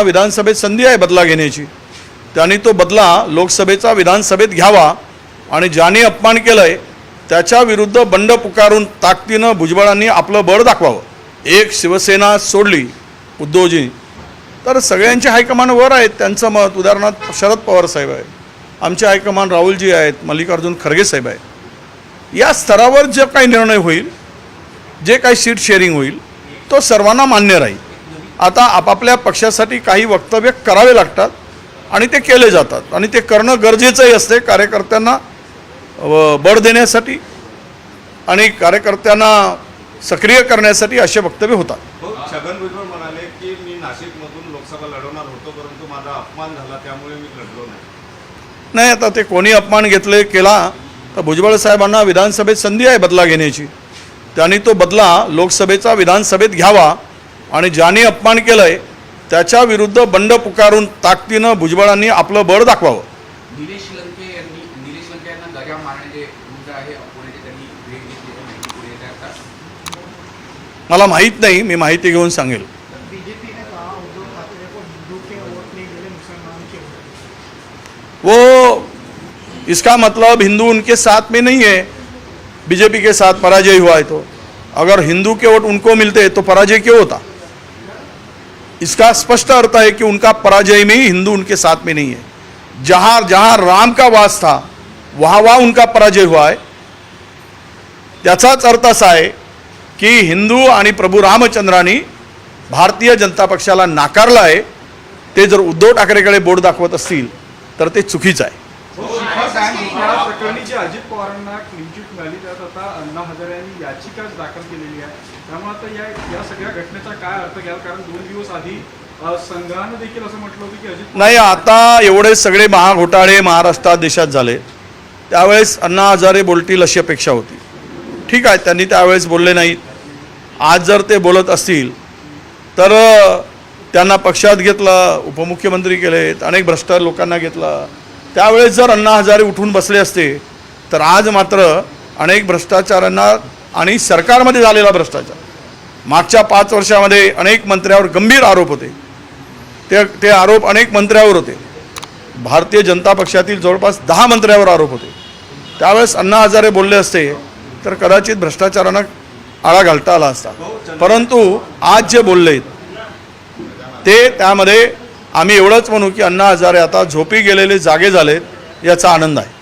विधानसभेत संधी आहे बदला घेण्याची. त्यांनी तो बदला लोकसभेचा विधानसभेत घ्यावा आणि ज्याने अपमान केलंय त्याच्या विरुद्ध बंड पुकारून ताकदीनं भुजबळांनी आपलं बळ दाखवावं. एक शिवसेना सोडली उद्धवजी. तर सगळ्यांचे हायकमांड वर आहेत त्यांचं मत उदाहरणार्थ शरद पवार साहेब आहे आमचे हायकमांड राहुलजी आहेत मल्लिकार्जुन खरगे साहेब आहेत. या स्तरावर जे काही निर्णय होईल जे काही सीट शेअरिंग होईल तो सर्वांना मान्य राहील. आता आपापल्या पक्षासाठी काही वक्तव्य करावे लागतात आणि ते केले जातात. आणि ते करणं गरजेचंही असते. कार्यकर्त्यांना बळ देण्यासाठी आणि कार्यकर्त्यांना सक्रिय करण्यासाठी असे वक्तव्य होतात. हो छगन भुजबळ म्हणाले की मी नाशिकमधून लोकसभा लढवणार होतो परंतु माझा अपमान झाला त्यामुळे मी लढलो नाही. नाही आता ते कोणी अपमान घेतले केला? तर भुजबळ साहेबांना विधानसभेत संधी आहे बदला घेण्याची. त्यांनी तो बदला लोकसभेचा विधानसभेत घ्यावा. आणि ज्याने अपमान केलंय त्याच्या विरुद्ध बंड पुकारून ताकदीनं भुजबळांनी आपलं बळ दाखवावं. आहे आहे आहे मला माहीत नाही मी माहिती घेऊन सांगेल. बीजेपी ने कहा उद्धव ठाकरे को हिंदू के वोट नहीं मिले मुसलमान के वोट? वो इसका मतलब हिंदू उनके साथ में नहीं है बीजेपी के साथ पराजय हुआ है तो। अगर हिंदू के वोट उनको मिलते तो पराजय क्यों होता? इसका स्पष्ट अर्थ है कि उनका पराजय में ही हिंदू उनके साथ में नहीं है जहां जहां राम का वास था वहां वहां उनका पराजय हुआ है त्याचाच अर्थ असा आहे की हिंदू आणि प्रभू रामचंद्रांनी भारतीय जनता पक्षाला नाकारलं आहे ते जर उद्धव ठाकरेकडे बोट दाखवत असतील तर ते चुकीचं आहे मिळाली त्यात आता अण्णा हजारे यांनी याचिकाच दाखल केलेली आहे. त्यामुळे आता या या सगळ्या घटनेचा काय अर्थ घ्याल? कारण दोन दिवस आधी संघानं देखील असं म्हटलं होतं की अजित नाही आता एवढे सगळे महाघोटाळे महाराष्ट्रात देशात झाले. त्यावेळेस अण्णा हजारे बोलतील अशी अपेक्षा होती. ठीक आहे त्यांनी त्यावेळेस बोलले नाहीत. आज जर ते बोलत असतील तर त्यांना पक्षात घेतलं उपमुख्यमंत्री केलेत अनेक भ्रष्ट लोकांना घेतलं. त्यावेळेस जर अण्णा हजारे उठून बसले असते तर आज मात्र अनेक भ्रष्टाचारांना आणि सरकारमध्ये झालेला भ्रष्टाचार. मागच्या पाच वर्षामध्ये अनेक मंत्र्यावर गंभीर आरोप होते. ते ते आरोप अनेक मंत्र्यावर होते. भारतीय जनता पक्षातील जवळपास दहा मंत्र्यावर आरोप होते. त्यावेळेस अण्णा हजारे बोलले असते तर कदाचित भ्रष्टाचारांना आळा घालता आला असता. परंतु आज जे बोलले ते त्यामध्ये आम्ही एवढंच म्हणू की अण्णा हजारे आता झोपी गेलेले जागे झालेत याचा आनंद आहे.